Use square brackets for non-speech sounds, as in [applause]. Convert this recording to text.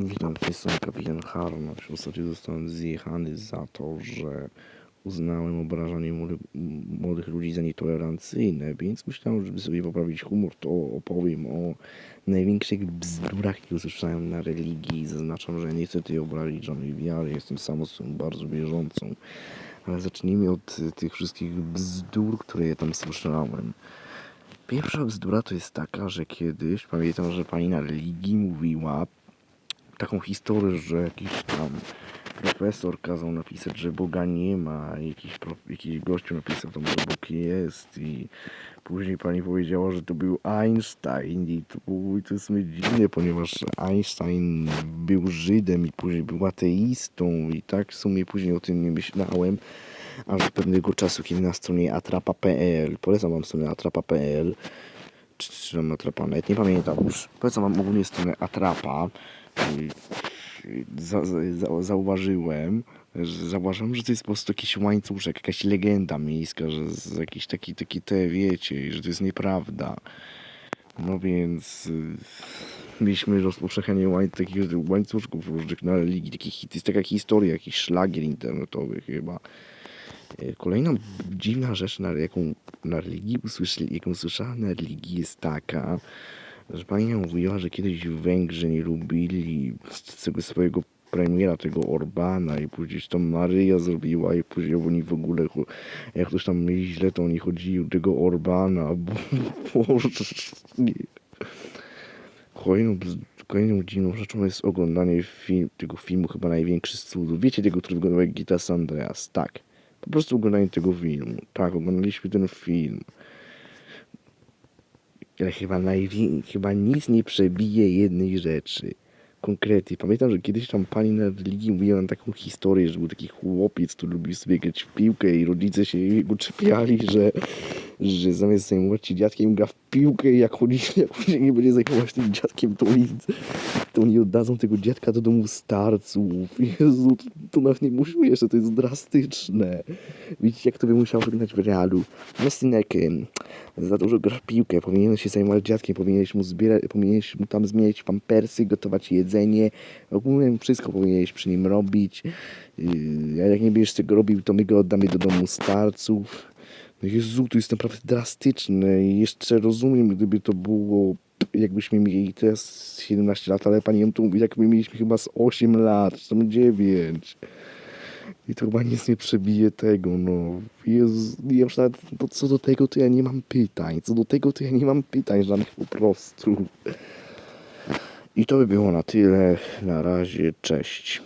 Witam, jestem kapitan Harnaś. Ostatnio zostałem zjechany za to, że uznałem obrażanie młodych, ludzi za nietolerancyjne, więc myślałem, żeby sobie poprawić humor, to opowiem o największych bzdurach, jakie usłyszałem na religii. Zaznaczam, że nie chcę tutaj obrazić żadnej wiary, jestem sam bardzo wierzącą. Ale zacznijmy od tych wszystkich bzdur, które ja tam słyszałem. Pierwsza bzdura to jest taka, że kiedyś, pamiętam, że pani na religii mówiła taką historię, że jakiś tam profesor kazał napisać, że Boga nie ma, jakiś, pro, jakiś gościu napisał tam, że Bóg jest i później pani powiedziała, że to był Einstein i to, i to jest dziwne, ponieważ Einstein był Żydem i później był ateistą i tak w sumie później o tym nie myślałem, aż pewnego czasu, kiedy na stronie atrapa.pl, polecam wam stronę atrapa.pl, czy, czy tam atrapa, nawet nie pamiętam już, polecam wam ogólnie stronę atrapa, za, za, za, zauważyłem, że zauważyłem, że to jest po prostu jakiś łańcuszek, jakaś legenda miejska, że jakiś taki, taki te, wiecie, że to jest nieprawda. No więc y, mieliśmy rozpowszechnianie łań, takich łańcuszków różnych na religii, takich, to jest taka historia, jakiś szlagier internetowy chyba. E, Kolejna dziwna rzecz, na, jaką na religii usłyszeli, jaką słyszałem na religii jest taka, że pani mówiła, że kiedyś Węgrzy nie lubili tego swojego premiera, tego Orbana i później to Maryja zrobiła i później oni w ogóle, jak ktoś tam mieli źle, to oni chodzili do tego Orbana, bo, Boże, nie. Kolejną, kolejną dziwną rzeczą jest oglądanie film, tego filmu chyba największy z cudów. Wiecie tego, który wyglądał jak Gita Andreas? Tak. Po prostu oglądanie tego filmu. Tak, oglądaliśmy ten film. Ale chyba, najwię... chyba nic nie przebije jednej rzeczy. Konkretnie. Pamiętam, że kiedyś tam pani na religii mówiła taką historię, że był taki chłopiec, który lubił sobie grać w piłkę i rodzice się jego czepiali, że, że zamiast zajmować się dziadkiem gra w piłkę i jak chodzi, [laughs] jak chodzi nie będzie zajmować tym dziadkiem, to oni, to oni oddadzą tego dziadka do domu starców. [laughs] Jezu, to, nas nie musi jeszcze, to jest drastyczne. Widzicie, jak to by musiało wyglądać w realu. No synek, ym, za dużo gra w piłkę, powinieneś się zajmować dziadkiem, powinieneś mu, zbierać, powinieneś mu tam zmieniać pampersy, gotować jedzenie, ogólnie wszystko powinieneś przy nim robić. Yy, a jak nie będziesz tego robił, to my go oddamy do domu starców. No Jezu, to jest naprawdę drastyczne i jeszcze rozumiem, gdyby to było, jakbyśmy mieli teraz 17 lat, ale pani tu mówi, jak my mieliśmy chyba z 8 lat, czy tam 9. I to chyba nic nie przebije tego, no. Jezu, ja już nawet, to co do tego, to ja nie mam pytań. Co do tego, to ja nie mam pytań żadnych po prostu. I to by było na tyle. Na razie, cześć.